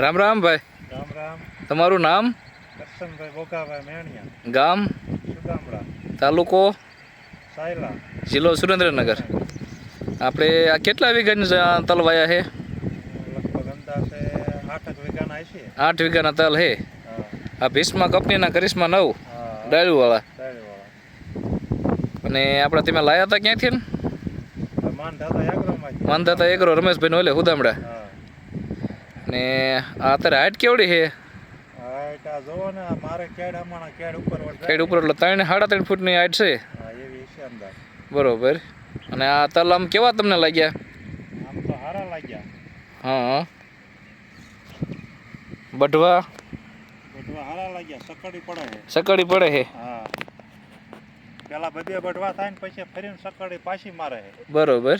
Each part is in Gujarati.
રામ રામ ભાઈ. રામ રામ. તમારું નામ? કરશનભાઈ બોકાભાઈ મેણિયા. ગામ? સુદામડા. તાલુકો? સાયલા. જિલ્લો સુરેન્દ્રનગર. આપણે આ કેટલા વીઘાની જ તલ વાયા છે? લગભગ અંદાજે આઠક વીઘાના હશે આઠ વીઘાના તલ હે? આ ભીષ્મા કંપનીના કરિશ્મા નવ ડાળીવાળા. અને આપણે તમે લાયા હતા ક્યાંથી ને? માનતા હતા એકરો રમેશભાઈ ઓલે હુદામડા. હા. ને આ અત્યારે હાઈટ કેવડી છે? હા આ જોવો ને મારે કેડ ઉપર વળ ખેડ ઉપર એટલે ત્રણ સાડા ત્રણ ફૂટની હાઈટ છે? હા એવી છે અંદાજ બરોબર. અને આ તલામ કેવા તમને લાગ્યા? આમ તો હારા લાગ્યા. હા. બઢવા? બઢવા હારા લાગ્યા સકડી પડે છે. સકડી પડે છે? હા. પેલા બધે બઢવા થાય ને પછી ફરીને સકડી પાછી મારે છે. બરોબર.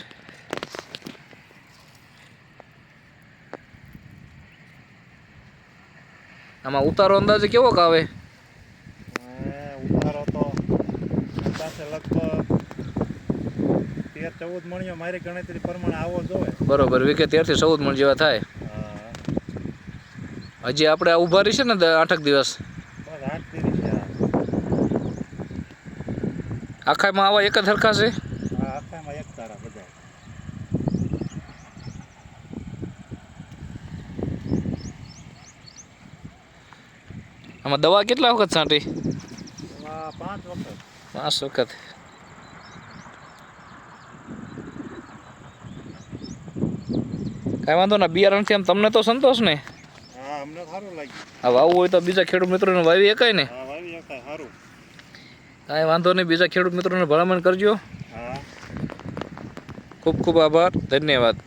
આમાં ઉતારો અંદાજે કેવો આવે ઉતારો તો પાસે લગભગ તેર ચૌદ મણિયો મારી ગણતરી પ્રમાણે આવો જોવે બરોબર વીકે તેરથી ચૌદ મણ જેવા થાય. હજી આપણે ઊભા રહીશે ને આઠક દિવસ. આખામાં આવા એક જ હરખા છે આ આખામાં એક તારા બધા આમાં દવા કેટલા વખત છાંટી? પાંચ વખત. પાંચ વખત. કાંઈ વાંધો ના બિયારણથી આમ તમને તો સંતોષ ને? હા અમને સારું લાગ્યું. હા વાવવું હોય તો બીજા ખેડૂત મિત્રોને વાવી શકાય ને? વાવી શકાય સારું. કાંઈ વાંધો નહીં બીજા ખેડૂત મિત્રોને ભલામણ કરજો. હા. ખૂબ ખૂબ આભાર ધન્યવાદ.